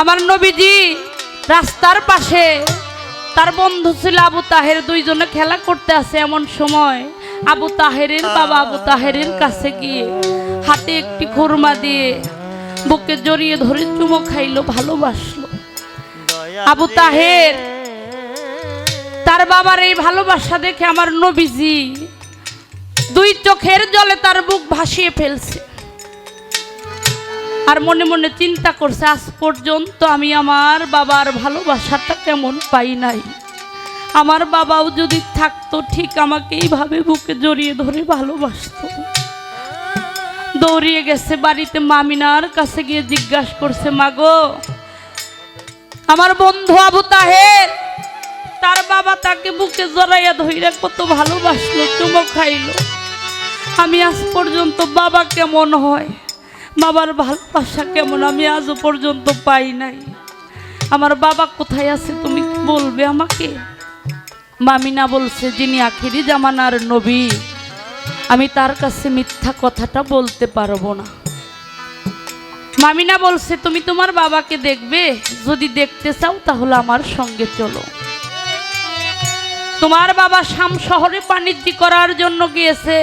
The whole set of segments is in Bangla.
আমার নবীজি রাস্তার পাশে তার বন্ধু ছিল আবু তাহের, দুইজনে খেলা করতে আছে এমন সময়। আবু তাহেরের বাবা আবু তাহেরের কাছে গিয়ে হাতে একটি খুরমা দিয়ে বুকে জড়িয়ে ধরে চুমো খাইলো, ভালোবাসলো। আবু তাহের তার বাবার এই ভালোবাসা দেখে আমার নবীজি দুই চোখের জলে তার বুক ভাসিয়ে ফেলছে। আর মনে মনে চিন্তা করছে, আজ পর্যন্ত আমি আমার বাবার ভালোবাসাটা কেমন পাই নাই। আমার বাবাও যদি থাকতো, ঠিক আমাকে এইভাবে বুকে জড়িয়ে ধরে ভালোবাসতো। দৌড়িয়ে গেছে বাড়িতে মামিনার কাছে গিয়ে জিজ্ঞাসা করছে, মাগো, আমার বন্ধু আবু তাহের, তার বাবা তাকে বুকে জড়াইয়া ধইরা কত ভালোবাসলো, চুমো খাইলো। আমি আজ পর্যন্ত বাবা কেমন হয়? বাবার ভালোবাসা কেমন? আমি আজও পর্যন্ত পাই নাই। আমার বাবা কোথায় আছে তুমি বলবে আমাকে? মামিনা বলছে যিনি আখিরি জামানার নবী। আমি তার কাছে মিথ্যা কথাটা বলতে পারব না। মামিনা বলছে, তুমি তোমার বাবাকে দেখবে? যদি দেখতে চাও তাহলে আমার সঙ্গে চলো। তোমার বাবা শাম শহরে বাণিজ্য করার জন্য গিয়েছে।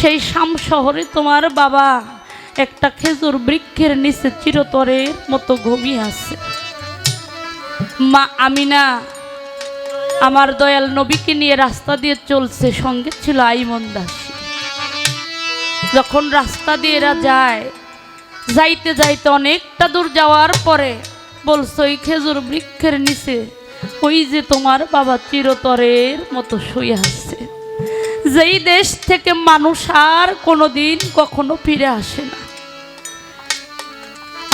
সেই শাম শহরে তোমার বাবা একটা খেজুর বৃক্ষের নিচে চিরতরের মতো ঘুমিয়ে আছে। মা আমিনা, আমার দয়াল নবীকে নিয়ে রাস্তা দিয়ে চলছে, সঙ্গে ছিল আইমন দাসী। যখন রাস্তা দিয়ে এরা যায়, যাইতে যাইতে অনেকটা দূর যাওয়ার পরে বলছো, ওই খেজুর বৃক্ষের নিচে ওই যে তোমার বাবা চিরতরের মতো শুয়ে আছে। যেই দেশ থেকে মানুষ আর কোনোদিন কখনো ফিরে আসে না।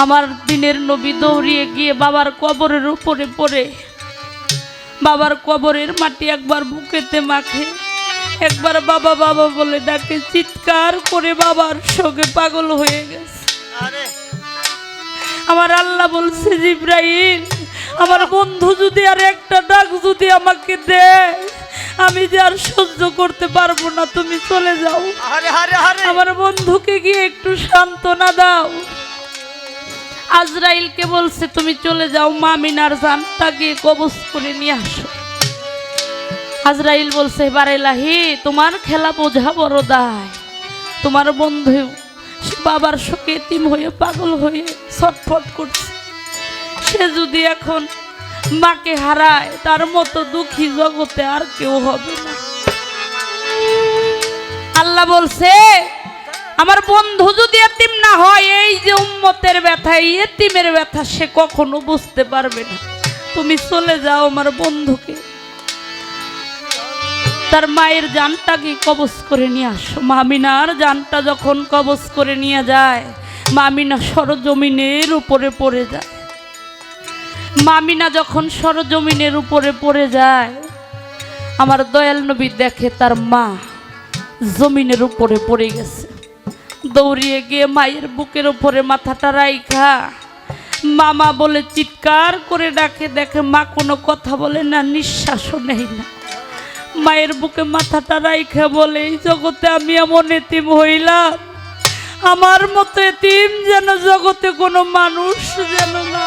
আমার দিনের নবী দৌড়িয়ে গিয়ে বাবার কবরের উপরে পড়ে। বাবার কবরের মাটি একবার বুকেতে মাখে। একবার বাবা বাবা বলে ডাকে চিৎকার করে বাবার সঙ্গে পাগল হয়ে গেছে। আমার আল্লাহ বলছে জিব্রাহিম আমার বন্ধু যদি আর একটা ডাক যদি আমাকে দেয় আমি যে আর সহ্য করতে পারব না তুমি চলে যাও। আরে আরে আরে। আমার বন্ধুকে গিয়ে একটু সান্ত্বনা দাও। আজরাইলকে বলছে, তুমি চলে যাও, মামিনার জানটা গিয়ে কবজ করে নিয়ে আসো। আজরাইল বলছে বারেলাহি তোমার খেলা বোঝা বড় দায়। তোমার বন্ধু বাবার শোকে এতিম হয়ে পাগল হয়ে ছটফট করছে। সে যদি এখন মাকে হারায়, তার মতো দুঃখী জগতে আর কেউ হবে না। আল্লাহ বলছে আমার বন্ধু যদি এতিম না হয়, এই যে উম্মতের ব্যথা, এই এতিমের ব্যথা সে কখনো বুঝতে পারবে না। তুমি চলে যাও আমার বন্ধুকে। তার মায়ের জানটাকে কবজ করে নিয়ে আসো? মামিনার জানটা যখন কবজ করে নিয়ে যায়, মামিনা সরজমিনের উপরে পড়ে যায়। মামিনা যখন সরজমিনের উপরে পড়ে যায়, আমার দয়াল নবী দেখে তার মা জমিনের উপরে পড়ে গেছে। দৌড়িয়ে গিয়ে মায়ের বুকের উপরে মাথাটা রাইখা। মামা বলে, চিৎকার করে ডাকে, দেখে মা কোনো কথা বলে না, নিঃশ্বাসও নেই না। মায়ের বুকে মাথাটা রাইখা বলে, এই জগতে আমি এমন এতিম হইলাম। আমার মতো এতিম যেন জগতে কোনো মানুষ যেন না।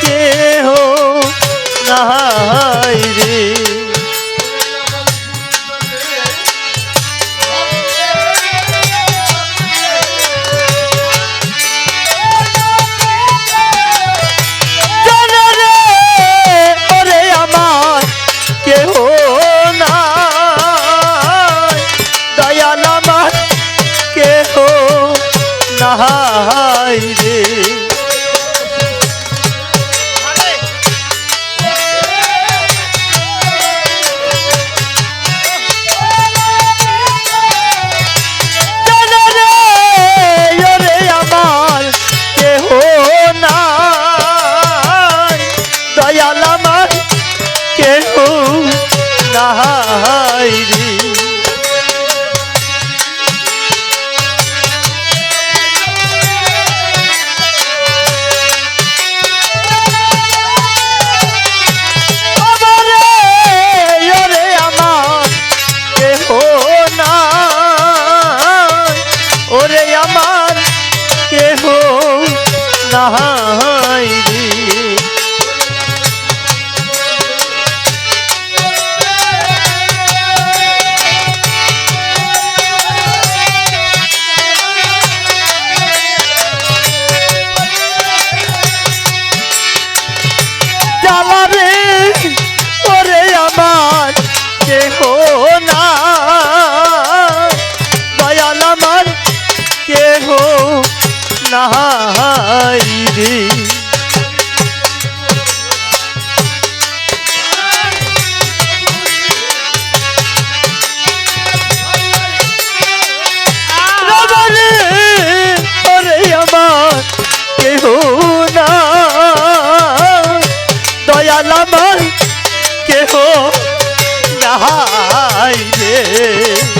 নাই রে। হাই রে। দয়াল আমার কেহ নাহাই রে।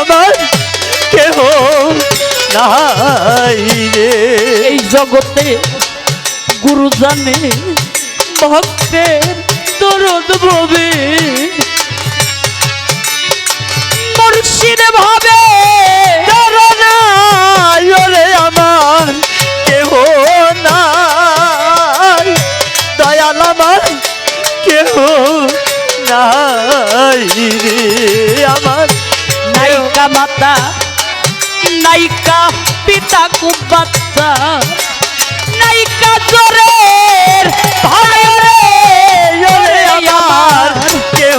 আমার কেহ নাই রে। এই জগতে গুরু জানে ভক্তের দরদ ভবে মুর্শিদ ভাবে আমার। মাতা নায়িকা পিতা বাচ্চা। নায়িকা জোরের ভাই রে আমার কেহ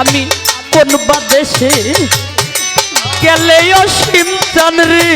আমি কোন বাদেশে গেলেও গেলে অসীম চান রে।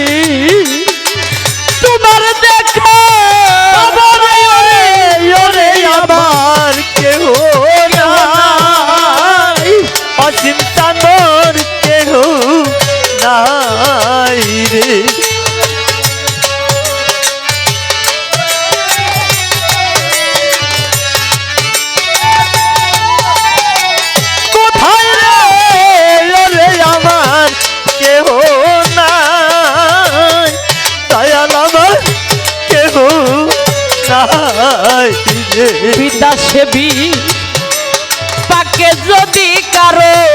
নাই রে বিদা সেবী পাকে যদি কারও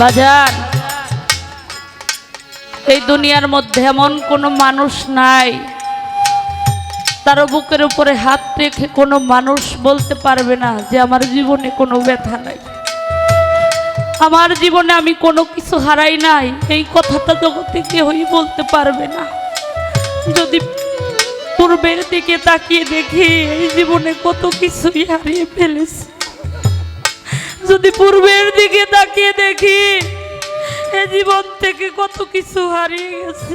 বাজার। এই দুনিয়ার মধ্যে এমন কোনো মানুষ নাই। তার বুকের উপরে হাত রেখে কোনো মানুষ বলতে পারবে না যে আমার জীবনে কোনো ব্যথা নাই। আমার জীবনে আমি কোনো কিছু হারাই নাই। এই কথাটা জগতে কেউই বলতে পারবে না। যদি পূর্বের দিকে তাকিয়ে দেখি, এই জীবনে কত কিছুই হারিয়ে ফেলেছি। যদি পূর্বের দিকে তাকিয়ে দেখি এ জীবন থেকে কত কিছু হারিয়ে গেছে।